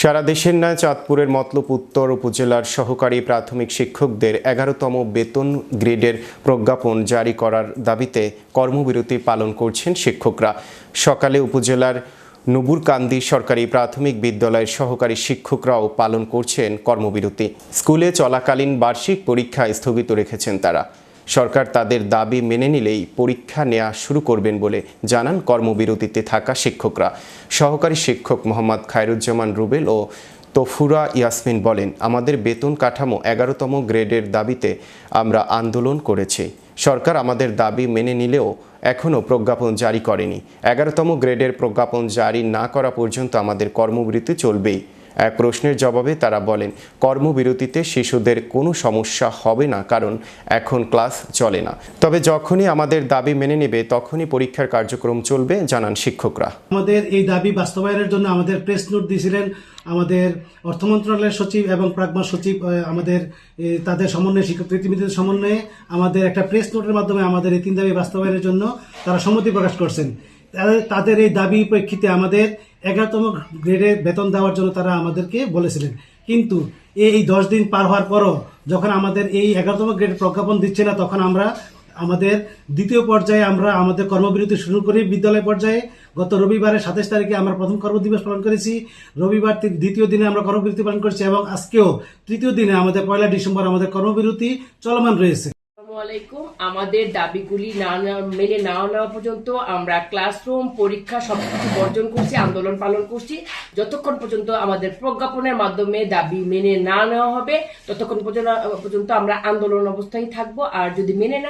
সারা দেশের ন্যায় চাঁদপুরের মতলব উত্তর উপজেলার সহকারী প্রাথমিক শিক্ষকদের এগারোতম বেতন গ্রেডের প্রজ্ঞাপন জারি করার দাবিতে কর্মবিরতি পালন করছেন শিক্ষকরা। সকালে উপজেলার নবুরকান্দি সরকারি প্রাথমিক বিদ্যালয়ের সহকারী শিক্ষকরাও পালন করছেন কর্মবিরতি। স্কুলে চলাকালীন বার্ষিক পরীক্ষা স্থগিত রেখেছেন তারা। সরকার তাদের দাবি মেনে নিলেই পরীক্ষা নেওয়া শুরু করবেন বলে জানান কর্মবিরতিতে থাকা শিক্ষকরা। সহকারী শিক্ষক মোহাম্মদ খায়রুজ্জামান রুবেল ও তফুরা ইয়াসমিন বলেন, আমাদের বেতন কাঠামো এগারোতম গ্রেডের দাবিতে আমরা আন্দোলন করেছি। সরকার আমাদের দাবি মেনে নিলেও এখনও প্রজ্ঞাপন জারি করেনি। এগারোতম গ্রেডের প্রজ্ঞাপন জারি না করা পর্যন্ত আমাদের কর্মবিরতি চলবেই। এক প্রশ্নের জবাবে তারা বলেন, কর্মবিরতিতে শিশুদের কোনো সমস্যা হবে না, কারণ এখন ক্লাস চলে না। তবে যখনই আমাদের দাবি মেনে নেবে, তখনই পরীক্ষার কার্যক্রম চলবে, জানান শিক্ষকরা। আমাদের এই দাবি বাস্তবায়নের জন্য আমাদের প্রেস নোট দিয়েছিলেন আমাদের অর্থ মন্ত্রণালয়ের সচিব এবং প্রাগমা সচিব আমাদের তাদের সমন্বয়ে শিক্ষক, প্রতিনিধিদের সমন্বয়ে আমাদের একটা প্রেস নোটের মাধ্যমে আমাদের এই তিন দাবি বাস্তবায়নের জন্য তারা সম্মতি প্রকাশ করছেন। তাদের- এই দাবি প্রেক্ষিতে আমাদের এগারোতম গ্রেডে বেতন দেওয়ার জন্য তারা আমাদেরকে বলেছিলেন। কিন্তু এই দশ দিন পার হওয়ার পরও যখন আমাদের এই এগারোতম গ্রেড প্রজ্ঞাপন দিচ্ছে না, তখন আমরা আমাদের দ্বিতীয় পর্যায়ে আমরা আমাদের কর্মবিরতি শুরু করি বিদ্যালয় পর্যায়ে। গত রবিবারে সাতাশ তারিখে আমরা প্রথম কর্মদিবস পালন করেছি। রবিবার দ্বিতীয় দিনে আমরা কর্মবিরতি পালন করেছি এবং আজকেও তৃতীয় দিনে আমাদের পয়লা ডিসেম্বর আমাদের কর্মবিরতি চলমান রয়েছে। আলাইকুম। আমাদের দাবিগুলি না মেনে না নেওয়া পর্যন্ত আমরা ক্লাসরুম, পরীক্ষা সবকিছু বর্জন করছি, আন্দোলন পালন করছি। যতক্ষণ পর্যন্ত আমাদের প্রজ্ঞাপনের মাধ্যমে দাবি মেনে না নেওয়া হবে, ততক্ষণ পর্যন্ত আমরা আন্দোলন অবস্থায় থাকব। আর যদি মেনে না